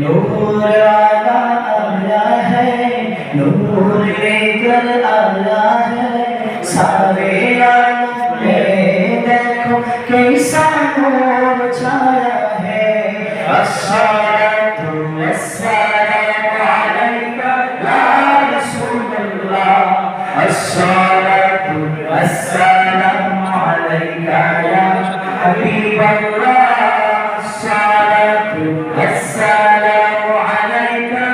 नूर आया आया है नूर लेकर आया है सारे आलम में देखो कैसा नूर छाया है अच्छा السلام عليك يا حبيب الله الصلاة والسلام عليك يا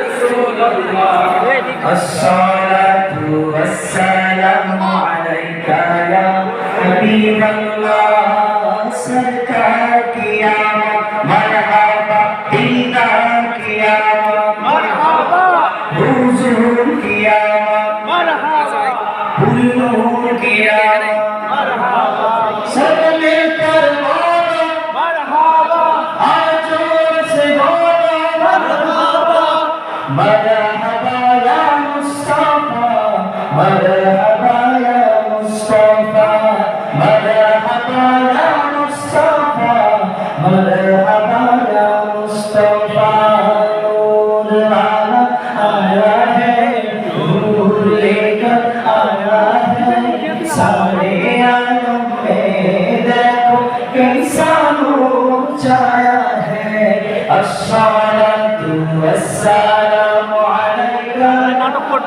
رسول الله الصلاة والسلام عليك يا حبيب الله سرك يا مرحبا بك يا مرحبا حضور يا مرحبا مرحبا يا مصطفى مرحبا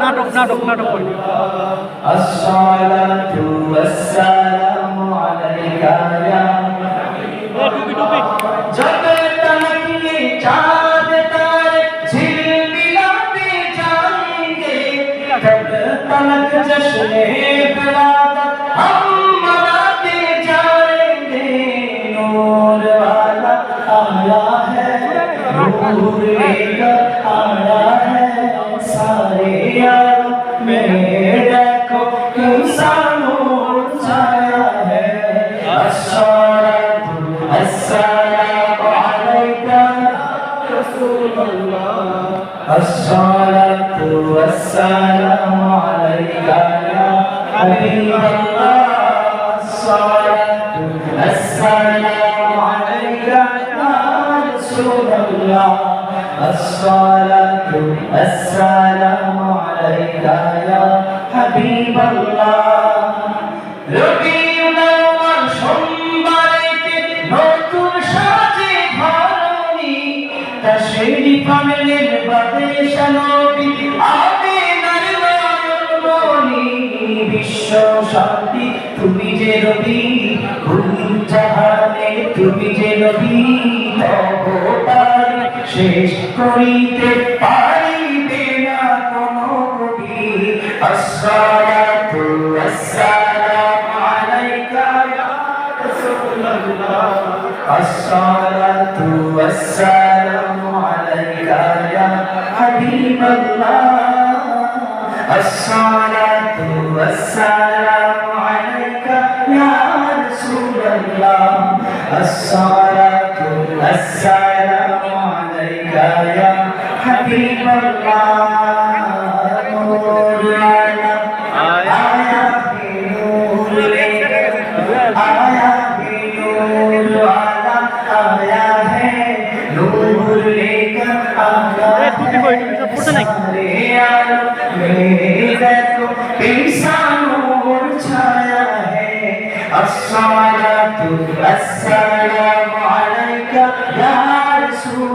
নাটক নাটক নাটক করি আসসালাতু ওয়াসসালামু আলাইকা ইয়া টুপি টুপি জগতে তাকি চাঁদ তার ঝিলমিলাতে যাएंगे কব তলক জশনে বলা घूमने का आया है सारे यार मेरे देखो इंसानों छाया है अस्सलाम अस्सलाम अलैका रसूल अल्लाह अस्सलाम अस्सलाम अलैका या हबीब अल्लाह अस्सलाम अस्सलाम الله الصلاة السلام عليك يا حبيب الله রবিউল আউয়াল সোমবারেতে নতুন সাজে ধরণী তাশরীফ আনলেন বাদশা নবী আমিনার নয়নমণি বিশ্ব শান্তি তুমি যে নবী কুল জাহানে তুমি যে নবী তবতার শেষ করিতে পারিবে না কোনো কবি। আসসালাতু ওয়াসসালামু আলাইকা ইয়া রাসূলুল্লাহ। আসসালাতু ওয়াসসালামু আলাইকা ইয়া হাবিবাল্লাহ। আসসালাতু ওয়াসসালামু আলাইকা ইয়া রাসূলুল্লাহ। আসসালাতু ওয়াসসালামু الصلاة السلام عليك يا رسول